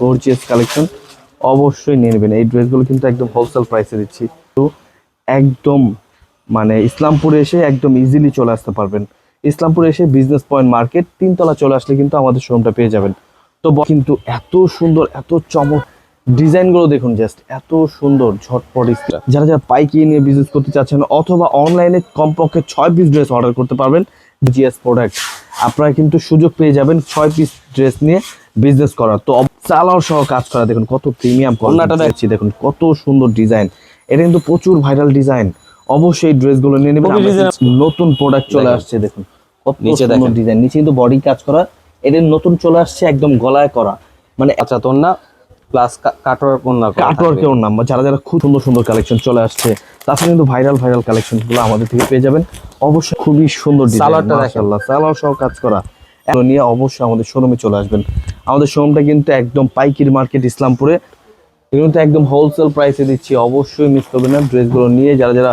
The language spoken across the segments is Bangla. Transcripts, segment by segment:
গর্জিয়াস কালেকশন অবশ্যই নেবেন। এই ড্রেসগুলো কিন্তু একদম হোলসেল প্রাইসে দিচ্ছি। তো একদম মানে ইসলামপুরে এসে একদম ইজিলি চলে আসতে পারবেন। ইসলামপুরে এসে বিজনেস পয়েন্ট মার্কেট তিনতলা চলে আসলে কিন্তু আমাদের শোরুমটা পেয়ে যাবেন। তো কিন্তু এত সুন্দর, এত চমক ডিজাইনগুলো দেখুন জাস্ট এত সুন্দর, ঝটপট। যারা যারা পাইকিয়ে নিয়ে বিজনেস করতে চাচ্ছেন অথবা অনলাইনে কমপক্ষে ছয় পিস ড্রেস অর্ডার করতে পারবেন জিএস প্রোডাক্ট আপনারা কিন্তু সুযোগ পেয়ে যাবেন ছয় পিস ড্রেস নিয়ে বিজনেস করার তো চালাও সহ কাজ করা দেখুন কত প্রিমিয়াম কর্নাটা দেখছি দেখুন কত সুন্দর ডিজাইন এটা কিন্তু প্রচুর ভাইরাল ডিজাইন অবশ্যই ড্রেসগুলো নিয়ে নেবেন। নতুন প্রোডাক্ট চলে আসছে দেখুন কত নিচে সুন্দর ডিজাইন নিচে কিন্তু বডি কাজ করা। এদের নতুন চলে আসছে একদম গলায় করা। মানে আচ্ছা তোর না প্লাস কাটোয়ার কন্যা কাটওয়ার্কের নাম যারা যারা খুব সুন্দর সুন্দর কালেকশন চলে আসছে তাছাড়া কিন্তু ভাইরাল ভাইরাল কালেকশনগুলো আমাদের থেকে পেয়ে যাবেন। অবশ্যই খুবই সুন্দর ডিজাইন মাশাআল্লাহ। সালোয়ার সহ কাজ করা। নিয়ে অবশ্যই আমাদের শোরুমে চলে আসবেন। আমাদের শোরুমটা কিন্তু একদম পাইকির মার্কেট ইসলামপুরে। কিন্তু একদম হোলসেল প্রাইসে দিচ্ছি। অবশ্যই মিস করবেন না। ড্রেসগুলো নিয়ে যারা যারা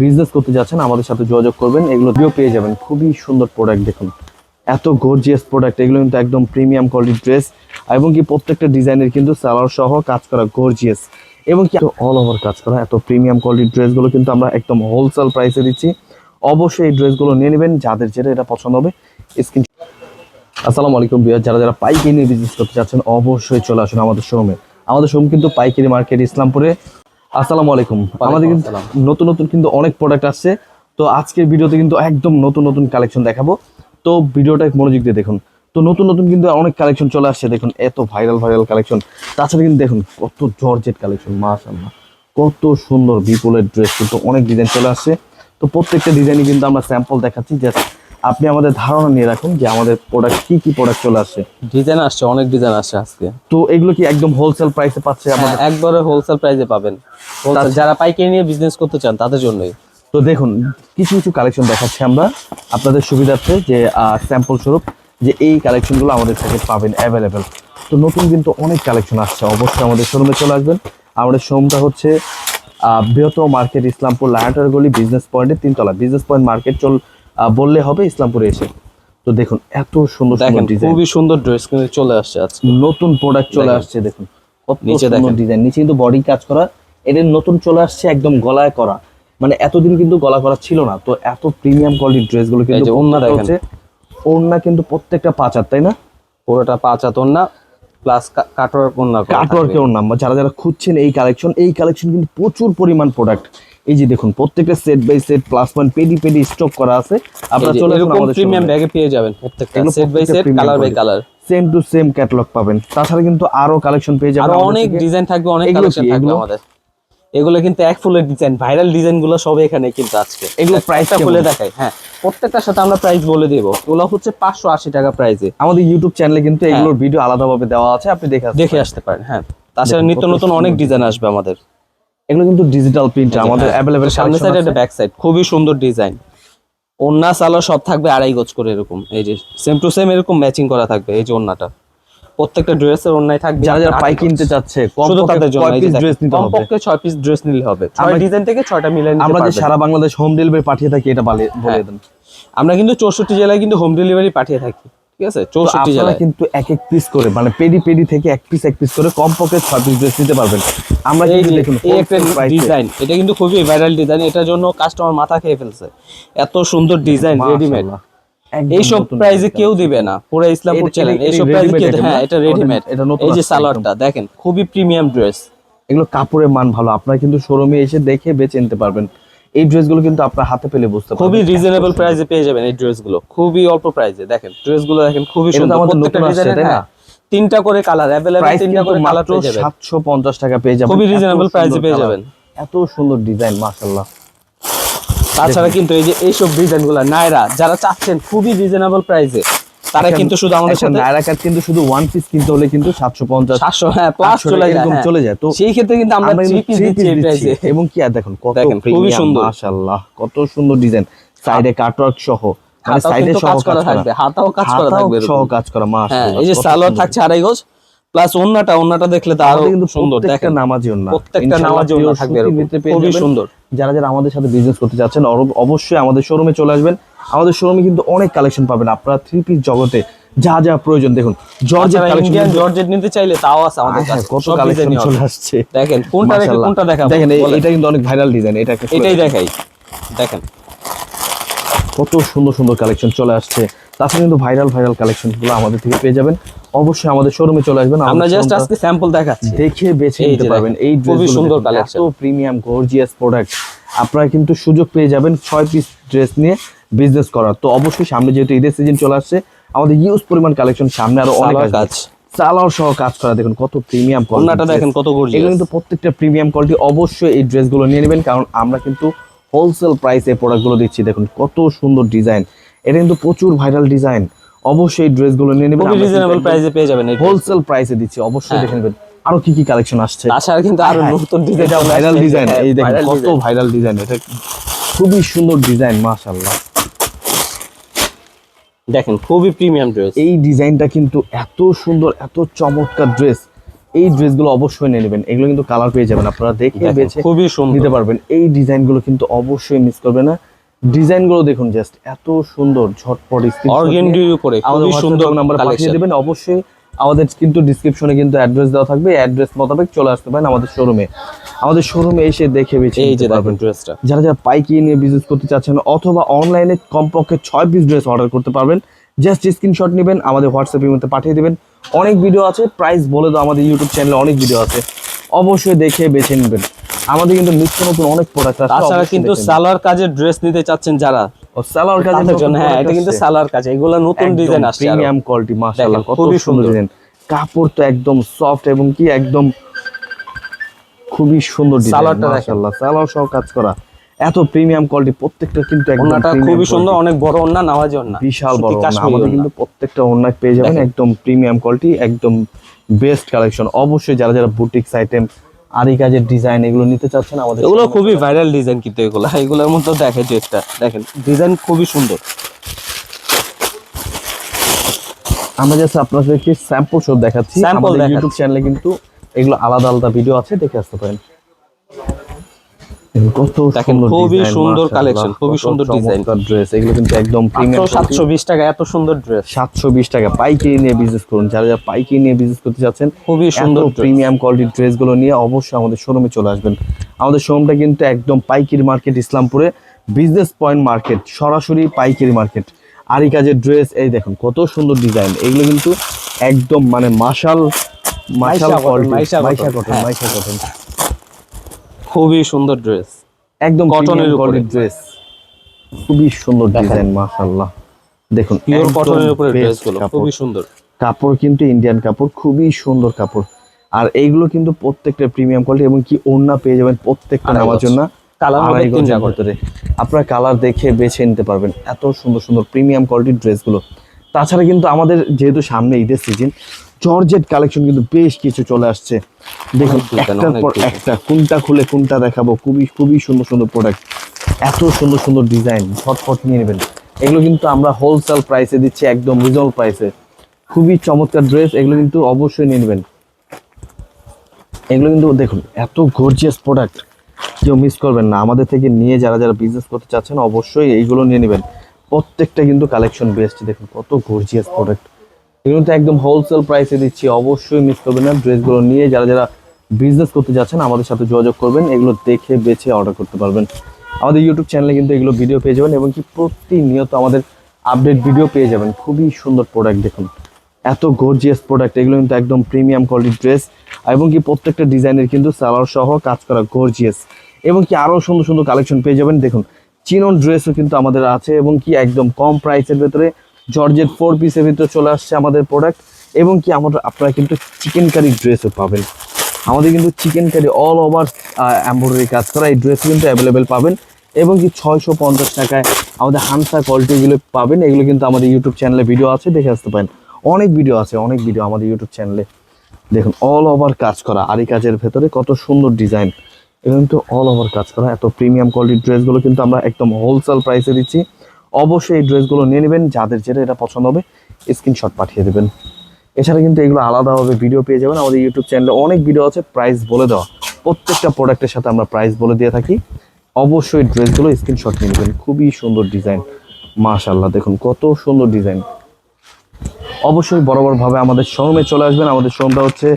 বিজনেস করতে যাচ্ছেন, আমাদের সাথে যোগাযোগ করবেন। এগুলো দিয়েও পেয়ে যাবেন। খুবই সুন্দর প্রোডাক্ট দেখুন। এত গর্জিয়াস প্রোডাক্ট এগুলো কিন্তু একদম প্রিমিয়াম কোয়ালিটির ড্রেস এবং কি প্রত্যেকটা ডিজাইনের কিন্তু সালোয়ার সহ কাজ করা গর্জিয়াস এবং কি অল ওভার কাজ করা। এত প্রিমিয়াম কোয়ালিটির ড্রেসগুলো কিন্তু আমরা একদম হোলসেল প্রাইসে দিচ্ছি। অবশ্যই এই ড্রেসগুলো নিয়ে নেবেন। যাদের যেটা এটা পছন্দ হবে স্ক্রিন আসসালামু আলাইকুম বিয়ার যারা যারা পাইকারি নিয়ে বিজনেস করতে চাচ্ছেন অবশ্যই চলে আসুন আমাদের শোরুমে আমাদের শোরুম কিন্তু পাইকারি মার্কেট ইসলামপুরে। আসসালামু আলাইকুম। আমাদের কিন্তু নতুন নতুন কিন্তু অনেক প্রোডাক্ট আসছে। তো আজকের ভিডিওতে কিন্তু একদম নতুন নতুন কালেকশন দেখাবো। তো ভিডিওটা মনোযোগ দিয়ে দেখুন। তো নতুন নতুন কিন্তু অনেক কালেকশন চলে আসছে। দেখুন এত ভাইরাল ভাইরাল কালেকশন তাছাড়া কিন্তু দেখুন কত জর্জেট কালেকশন মাশাআল্লাহ। কত সুন্দর বিপুলের ড্রেস কিন্তু অনেক ডিজাইন চলে আসছে। তো প্রত্যেকটা ডিজাইনই কিন্তু আমরা স্যাম্পল দেখাচ্ছি জাস্ট আপনি আমাদের ধারণা নিয়ে রাখুন যে আমাদের প্রোডাক্ট কি কি প্রোডাক্ট চলে আসছে। ডিজাইন আসছে অনেক ডিজাইন আসছে আজকে। তো এগুলো কি একদম হোলসেল প্রাইসে পাচ্ছে আমাদের? হ্যাঁ, একবারে হোলসেল প্রাইসে পাবেন। যারা পাইকারি নিয়ে বিজনেস করতে চান তাদের জন্যই। তো দেখুন কিছু কিছু কালেকশন দেখাচ্ছি আমরা। আপনাদের সুবিধার্থে যে স্যাম্পল স্বরূপ যে এই কালেকশনগুলো আমাদের থেকে পাবেন অ্যাভেলেবেল তো নতুন কিন্তু অনেক কালেকশন আসছে অবশ্যই আমাদের শোরুমে চলে আসবেন। আমাদের শোরুমটা হচ্ছে বৃহত্তম মার্কেট ইসলামপুর লায়াটার গলি বিজনেস পয়েন্টের তিনতলা। বিজনেস পয়েন্ট মার্কেট চল বললে হবে ইসলামপুরে এসে। তো দেখুন এত সুন্দর দেখেন খুবই সুন্দর ড্রেস কিন্তু চলে আসছে আজকে। নতুন প্রোডাক্ট চলে আসছে দেখুন কত নিচে দেখেন। ডিজাইন নিচে কিন্তু বডি কাজ করা এদের নতুন চলে আসছে একদম গলায় করা। মানে এতদিন কিন্তু গলা করা ছিল না তো এত প্রিমিয়াম কোয়ালিটির ড্রেসগুলো কিন্তু ওড়না দেখেন। ওড়না কিন্তু প্রত্যেকটা পাঁচার তাই না? পুরোটা পাঁচ হাতর না প্লাস কাটোয়ার কন্যা কাটওয়ার্কের ওড়না। যারা যারা খুঁজছেন এই কালেকশন এই কালেকশন কিন্তু প্রচুর পরিমাণ প্রোডাক্ট এই যে দেখুন প্রত্যেকটা set by set plus point paddy পেডি স্টক করা আছে। আপনারা চলে আসুন আমাদের প্রিমিয়াম ব্যাগে পেয়ে যাবেন প্রত্যেকটা set by set colour by colour same to same catalogue পাবেন। তাছাড়া কিন্তু আরও কালেকশন পেয়ে যাবেন আরও অনেক ডিজাইন থাকবে অনেক কালেকশন থাকবে আমাদের। এগুলো কিন্তু এক ফুলের ডিজাইন ভাইরাল ডিজাইনগুলো সব এখানে কিন্তু আজকে। এগুলো কেমন? খুলে দেখাই হ্যাঁ। প্রত্যেকটার সাথে আমরা প্রাইস বলে দেবো। এগুলো হচ্ছে পাঁচশো আশি টাকা প্রাইসে আমাদের ইউটিউব চ্যানেলে কিন্তু এগুলোর ভিডিও আলাদাভাবে দেওয়া আছে আপনি দেখে দেখে। আসতে পারেন হ্যাঁ। তাছাড়া নিত্য নতুন অনেক ডিজাইন আসবে আমাদের। এগুলো কিন্তু ডিজিটাল প্রিন্ট আমাদের অ্যাভেলেবেল সামনে সাইড একটা ব্যাক সাইড খুবই সুন্দর ডিজাইন ওন্না সালো সব থাকবে আড়াই গজ করে এরকম। এই যে সেম টু সেম এরকম ম্যাচিং করা থাকবে এই যে ওন্নাটা প্রত্যেকটা ড্রেসের ওন্নায় থাকবে। যারা যারা পাই। কিনতে চাচ্ছে শুধু তাদের জন্য এই যে ড্রেস নিতে হবে। কমপক্ষে ছয় পিস ড্রেস নিলে হবে। আমরা- ডিজাইন থেকে ছয়টা মিলে নিতে আমরা যে সারা বাংলাদেশ হোম ডেলিভারি পাঠিয়ে থাকি এটা বলে হ্যাঁ। দেন। আমরা কিন্তু চৌষট্টি জেলায় কিন্তু হোম ডেলিভারি পাঠিয়ে থাকি। ঠিক আছে? চৌষট্টি জেলায়। কিন্তু এক এক পিস করে মানে পেডি পেডি থেকে এক পিস এক পিস করে ছয় পিস ড্রেস নিতে পারবেন। আমরা কিন্তু দেখুন এই একটা wholesale price এ- ডিজাইন এটা কিন্তু খুবই ভাইরাল ডিজাইন এটার জন্য কাস্টমার মাথা খেয়ে ফেলছে। এত সুন্দর ডিজাইন রেডিমেড এইসব প্রাইজে কেউ দিবে না পুরো ইসলামপুর এটা- চ্যানেল এইসব প্রাইজে কেউ হ্যাঁ এটা রেডিমেড এটা নতুন এই যে সালোয়ারটা দেখেন খুবই প্রিমিয়াম ড্রেস এগুলো কাপড়ের মান ভালো আপনারা কিন্তু শোরুমে এসে দেখে বেছে নিতে পারবেন। এই ড্রেসগুলো কিন্তু আপনার হাতে পেলে বুঝতে খুবই পারবেন রিজনেবল প্রাইসে পেয়ে যাবেন এই ড্রেসগুলো। খুবই অল্প প্রাইসে দেখেন ড্রেসগুলো দেখেন খুবই সুন্দর। আমাদের প্রত্যেকটা নতুন আসছে, তাই না? হ্যাঁ, তিনটা করে কালার প্রাইস তিনটা করে কালার মাত্র পেয়ে যাবেন। সাতশো পঞ্চাশ টাকা পেয়ে যাবেন। খুবই রিজনেবল প্রাইসে পেয়ে যাবেন। এত সুন্দর ডিজাইন মাশাল্লাহ তাছাড়া কিন্তু এই যে এইসব ডিজাইনগুলা নাইরা যারা চাচ্ছেন খুবই রিজনেবল প্রাইসে তারা কিন্তু শুধু আমাদের সাথে নায়রা কাট কিন্তু শুধু ওয়ান পিস কিনতে হলে কিন্তু সাতশো পঞ্চাশ সাতশো হ্যাঁ প্লাস চলে যায় এরকম হ্যাঁ। চলে যায়। তো সেই ক্ষেত্রে কিন্তু আমরা থ্রি পিস দিচ্ছি। এই প্রাইসে এবং কি আর দেখুন কত খুবই সুন্দর। মাশাআল্লাহ কত সুন্দর ডিজাইন সাইডে কাটওয়ার্ক সহ মানে সাইডে সহ কাজ করা থাকবে হাতাও কাজ করা থাকবে সহ কাজ করা হ্যাঁ মাশাআল্লাহ এই যে সালোয়ার থাকছে আড়াই গজ প্লাস ওন্নাটা ওন্নাটা দেখলে তো আরও কিন্তু সুন্দর দেখেন। নামাজি ওন্না। প্রত্যেকটা নামাজি ওন্না থাকবে খুবই সুন্দর। যারা যারা আমাদের সাথে বিজনেস করতে চাচ্ছেন অর- অবশ্যই আমাদের শোরুমে চলে আসবেন। আমাদের শোরুমে কিন্তু অনেক কালেকশন পাবেন। আপনারা থ্রি পিস জগতে যা যা প্রয়োজন দেখুন জর্জেট কালেকশন জর্জেট নিতে চাইলে তাও আছে আমাদের কাছে। কত কালেকশন চলে আসছে। দেখেন কোনটা রেখে কোনটা দেখাবো? দেখেন এটা কিন্তু অনেক ভাইরাল ডিজাইন এটা এটাই দেখাই। দেখেন। কত সুন্দর সুন্দর কালেকশন চলে আসছে। তাছাড়া কিন্তু ভাইরাল ভাইরাল কালেকশনগুলো আমাদের থেকে পেয়ে যাবেন। অবশ্যই আমাদের শোরুমে চলে আসবেন। আমরা জাস্ট আজকে স্যাম্পল দেখাচ্ছি। দেখে বেছে নিতে পারবেন। এই খুবই সুন্দর। এত প্রিমিয়াম গর্জিয়াস প্রোডাক্ট আপনারা কিন্তু সুযোগ পেয়ে যাবেন ছয় পিস ড্রেস নিয়ে। বিজনেস করার। তো অবশ্যই সামনে যেহেতু ঈদের সিজন চলে আসছে আমাদের ইউজ পরিমাণ কালেকশন সামনে আরও অনেক কাজ। সালোয়ার সহ কাজ করা দেখুন কত প্রিমিয়াম ওড়নাটা দেখেন কত gorgeous। এগুলো কিন্তু প্রত্যেকটা প্রিমিয়াম কোয়ালিটি অবশ্যই এই ড্রেসগুলো নিয়ে নেবেন কারণ আমরা কিন্তু হোলসেল প্রাইসে প্রোডাক্টগুলো দিচ্ছি দেখুন কত সুন্দর ডিজাইন এটা কিন্তু প্রচুর ভাইরাল ডিজাইন অবশ্যই এই ড্রেসগুলো নিয়ে নেবেন রিজনেবল প্রাইসে পেয়ে যাবেন হোলসেল প্রাইসে দিচ্ছি অবশ্যই দেখে নেবেন। আরও কি কি কালেকশন আসছে? তাছাড়া কিন্তু আরও হ্যাঁ, নতুন ডিজাইন ভাইরাল ডিজাইন এই দেখেন কত ভাইরাল ডিজাইন এটা খুবই সুন্দর ডিজাইন মাশাআল্লাহ। দেখেন খুবই প্রিমিয়াম ড্রেস এই ডিজাইনটা কিন্তু এত সুন্দর এত চমৎকার ড্রেস এই ড্রেসগুলো অবশ্যই নিয়ে নেবেন। এগুলো কিন্তু কালার পেয়ে যাবেন। আপনারা দেখে বেছে খুবই সুন্দর। নিতে পারবেন। এই ডিজাইনগুলো কিন্তু অবশ্যই মিস করবেন না। ডিজাইনগুলো দেখুন জাস্ট এত সুন্দর ঝটপট Organdy উপরে খুবই সুন্দর নাম্বার পাঠিয়ে। দেবেন। অবশ্যই আমাদের কিন্তু ডিসক্রিপশনে কিন্তু অ্যাড্রেস দেওয়া থাকবে। অ্যাড্রেস মোতাবেক চলে আসতে পারেন আমাদের শোরুমে আমাদের শোরুমে এসে দেখে বেছে এই যে দেখেন পারবেন। ড্রেসটা যারা যারা পাইকি নিয়ে বিজনেস করতে চাচ্ছেন অথবা অনলাইনে কমপক্ষে ছয় পিস ড্রেস অর্ডার করতে পারবেন। জাস্ট স্ক্রিনশট নেবেন আমাদের হোয়াটসঅ্যাপের মধ্যে পাঠিয়ে দেবেন। অনেক ভিডিও আছে প্রাইস বলে দাও আমাদের ইউটিউব চ্যানেলে অনেক ভিডিও আছে। অবশ্যই দেখে বেছে নেবেন। আমাদের কিন্তু নিত্য নতুন অনেক প্রোডাক্ট আছে তাছাড়া কিন্তু সালোয়ার কাজের ড্রেস নিতে চাচ্ছেন যারা ও সালোয়ার কাজের তাদের জন্য হ্যাঁ এটা কিন্তু সালোয়ার কাজ এগুলো নতুন ডিজাইন আসছে প্রিমিয়াম কোয়ালিটি মাশাআল্লাহ কত সুন্দর। ডিজাইন কাপড় তো একদম সফট এবং কি একদম খুবই সুন্দর ডিজাইন মাশাআল্লাহ সালোয়ার সহ কাজ করা। এত প্রিমিয়াম কোয়ালিটি প্রত্যেকটা কিন্তু একদম খুবই সুন্দর অনেক বড় ওড়না নামাজি ওড়না বিশাল বড়। কাশ্মীরি আমাদের কিন্তু প্রত্যেকটা ওড়না পেয়ে যাবেন একদম প্রিমিয়াম কোয়ালিটি একদম বেস্ট কালেকশন অবশ্যই যারা যারা বুটিক্স আইটেম আরি কাজের ডিজাইন এগুলো নিতে চাচ্ছেন আমাদের এগুলো খুবই ভাইরাল ডিজাইন কিন্তু এগুলো। এগুলোর মধ্যে দেখে ড্রেসটা দেখেন ডিজাইন খুবই সুন্দর। আমরা জাস্ট আপনাদেরকে স্যাম্পল শো দেখাচ্ছি। দেখাচ্ছি। ইউটিউব চ্যানেলে কিন্তু এগুলো আলাদা আলাদা ভিডিও আছে দেখে আসতে পারেন। কত দেখেন, খুবই সুন্দর মাশাআল্লাহ, খুবই সুন্দর design। ড্রেস এগুলো কিন্তু একদম প্রিমিয়াম সাতশো বিশ টাকা এত সুন্দর ড্রেস সাতশো বিশ টাকা পাইকারি নিয়ে বিজনেস করুন। যারা যারা পাইকারি নিয়ে বিজনেস করতে চাচ্ছেন খুবই সুন্দর প্রিমিয়াম কোয়ালিটির ড্রেসগুলো নিয়ে অবশ্যই আমাদের শোরুমে চলে আসবেন। আমাদের শোরুমটা কিন্তু একদম পাইকারি মার্কেট ইসলামপুরে বিজনেস পয়েন্ট মার্কেট সরাসরি পাইকারি মার্কেট আরি কাজের ড্রেস এই দেখুন কত সুন্দর ডিজাইন এগুলো কিন্তু একদম মানে মাশাল মাশাল মাইশা কটন। মাইশা কটন খুবই সুন্দর ড্রেস একদম কটনের উপরে। ড্রেস খুবই সুন্দর ডিজাইন মাশাআল্লাহ। দেখুন পিওর কটনের উপরে ড্রেসগুলো খুবই সুন্দর। কাপড় কিন্তু ইন্ডিয়ান কাপড় খুবই সুন্দর কাপড়। আর এইগুলো কিন্তু প্রত্যেকটা প্রিমিয়াম কোয়ালিটি এবং কি ওড়না পেয়ে যাবেন প্রত্যেকটা নেওয়ার জন্য। আপনার কালার দেখে বেছে নিতে পারবেন এত সুন্দর সুন্দর প্রিমিয়াম কোয়ালিটির ড্রেসগুলো তাছাড়া কিন্তু আমাদের যেহেতু সামনে ঈদের সিজন জর্জেট কালেকশন কিন্তু বেশ কিছু চলে আসছে। দেখুন একটার পর একটা কোনটা খুলে কোনটা দেখাবো? খুবই খুবই সুন্দর সুন্দর প্রোডাক্ট এত সুন্দর সুন্দর ডিজাইন ঝটফট নিয়ে নেবেন। এগুলো কিন্তু আমরা হোলসেল প্রাইসে দিচ্ছি একদম রিজনেবল প্রাইসে খুবই চমৎকার ড্রেস এগুলো কিন্তু অবশ্যই নিয়ে নেবেন। এগুলো কিন্তু দেখুন এত গর্জিয়াস প্রোডাক্ট কেউ মিস করবেন না। আমাদের থেকে নিয়ে যারা যারা বিজনেস করতে চাচ্ছেন অবশ্যই এইগুলো নিয়ে নেবেন। প্রত্যেকটা কিন্তু কালেকশন বেস্ট দেখুন কত গর্জিয়াস প্রোডাক্ট এগুলো তো একদম হোলসেল প্রাইসে দিচ্ছি। অবশ্যই মিস করবেন না। ড্রেসগুলো নিয়ে যারা যারা বিজনেস করতে যাচ্ছেন, আমাদের সাথে যোগাযোগ করবেন। এগুলো দেখে, বেছে অর্ডার করতে পারবেন। আমাদের ইউটিউব চ্যানেলে কিন্তু এগুলো ভিডিও পেয়ে যাবেন এবং কি প্রতিনিয়ত আমাদের আপডেট ভিডিও পেয়ে যাবেন। খুবই সুন্দর প্রোডাক্ট দেখুন। এত গর্জিয়াস প্রোডাক্ট এগুলো কিন্তু একদম প্রিমিয়াম কোয়ালিটির ড্রেস এবং কি প্রত্যেকটা ডিজাইনের কিন্তু সালোয়ার সহ কাজ করা গর্জিয়াস এবং কি আরও সুন্দর সুন্দর কালেকশন পেয়ে যাবেন। দেখুন চিনন ড্রেসও কিন্তু আমাদের আছে এবং কি একদম কম প্রাইসের ভেতরে জর্জেট ফোর পিসের ভিতরে চলে আসছে আমাদের প্রোডাক্ট এবং কি আমাদের আপনারা কিন্তু চিকেন কারি ড্রেসও পাবেন। আমাদের কিন্তু chikankari all over embroidery কাজ করা এই ড্রেস কিন্তু অ্যাভেলেবেল পাবেন। এবং কি ছয়শো পঞ্চাশ টাকায় আমাদের হানসা কোয়ালিটিগুলো পাবেন। এগুলো কিন্তু আমাদের ইউটিউব চ্যানেলে ভিডিও আছে, দেখে আসতে পারেন। অনেক ভিডিও আছে, অনেক ভিডিও আমাদের ইউটিউব চ্যানেলে দেখুন অল ওভার কাজ করা, আরি কাজের ভেতরে কত সুন্দর ডিজাইন এগুলো কিন্তু অল ওভার কাজ করা, এত প্রিমিয়াম কোয়ালিটির ড্রেসগুলো কিন্তু আমরা একদম হোলসেল প্রাইসে দিচ্ছি। অবশ্যই এই ড্রেসগুলো নিয়ে নেবেন, যাদের যেটা এটা পছন্দ হবে, স্ক্রিনশট পাঠিয়ে দেবেন। এছাড়া কিন্তু এগুলো আলাদাভাবে ভিডিও পেয়ে যাবেন। আমাদের ইউটিউব চ্যানেলে অনেক ভিডিও আছে প্রাইস বলে দেওয়া। প্রত্যেকটা প্রোডাক্টের সাথে আমরা প্রাইস বলে দিয়ে থাকি। অবশ্যই ড্রেসগুলো স্ক্রিনশট নিয়ে নেবেন। খুবই সুন্দর ডিজাইন মাশাল্লাহ দেখুন কত সুন্দর ডিজাইন অবশ্যই বরাবরভাবে আমাদের শোরুমে চলে আসবেন। আমাদের শোরুমটা হচ্ছে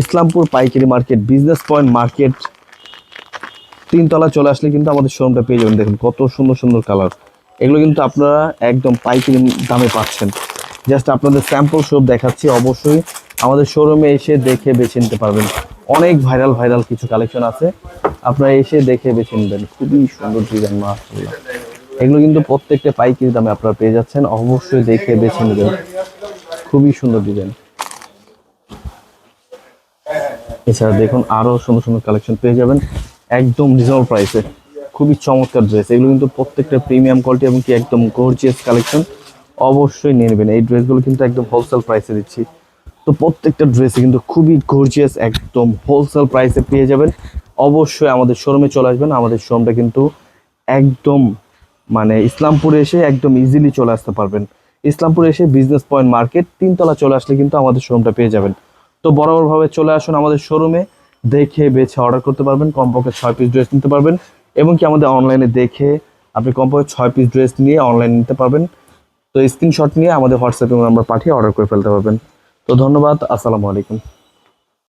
ইসলামপুর পাইকারি মার্কেট বিজনেস পয়েন্ট মার্কেট তিনতলা চলে আসলে কিন্তু আমাদের শোরুমটা পেয়ে যাবেন। দেখুন কত সুন্দর সুন্দর কালার এগুলো কিন্তু আপনারা একদম পাইকারি দামে পাচ্ছেন। জাস্ট আপনাদের স্যাম্পল সব দেখাচ্ছি, অবশ্যই আমাদের শোরুমে এসে দেখে বেছে নিতে পারবেন। অনেক ভাইরাল ভাইরাল কিছু কালেকশন আছে। আপনারা এসে দেখে বেছে নেবেন। খুবই সুন্দর ডিজাইন মাশাআল্লাহ। এগুলো কিন্তু প্রত্যেকটা পাইকারি দামে আপনারা পেয়ে যাচ্ছেন। অবশ্যই দেখে বেছে নেবেন। খুবই সুন্দর ডিজাইন এছাড়া দেখুন আরও সুন্দর সুন্দর কালেকশন পেয়ে যাবেন। একদম রিজনেবল প্রাইসে খুবই চমৎকার ড্রেস এগুলো কিন্তু প্রত্যেকটা প্রিমিয়াম কোয়ালিটি এবং কি একদম গর্জিয়াস কালেকশন অবশ্যই নিয়ে নেবেন। এই ড্রেসগুলো কিন্তু একদম হোলসেল প্রাইসে দিচ্ছি। তো প্রত্যেকটা ড্রেসে কিন্তু খুবই গর্জিয়াস একদম হোলসেল প্রাইসে পেয়ে যাবেন। অবশ্যই আমাদের শোরুমে চলে আসবেন। আমাদের শোরুমটা কিন্তু একদম মানে ইসলামপুরে এসে একদম ইজিলি চলে আসতে পারবেন। ইসলামপুরে এসে বিজনেস পয়েন্ট মার্কেট তিনতলা চলে আসলে কিন্তু আমাদের শোরুমটা পেয়ে যাবেন। তো বরাবরভাবে চলে আসুন আমাদের শোরুমে দেখে বেছে অর্ডার করতে পারবেন। কমপক্ষে ছয় পিস ড্রেস নিতে পারবেন। এবং কি আমাদের অনলাইনে দেখে আপনি কমপক্ষে ছয় পিস ড্রেস নিয়ে অনলাইন নিতে পারবেন। তো স্ক্রিনশট নিয়ে আমাদের হোয়াটসঅ্যাপে নাম্বার পাঠিয়ে অর্ডার করে ফেলতে পারবেন। তো ধন্যবাদ, আসসালামু আলাইকুম।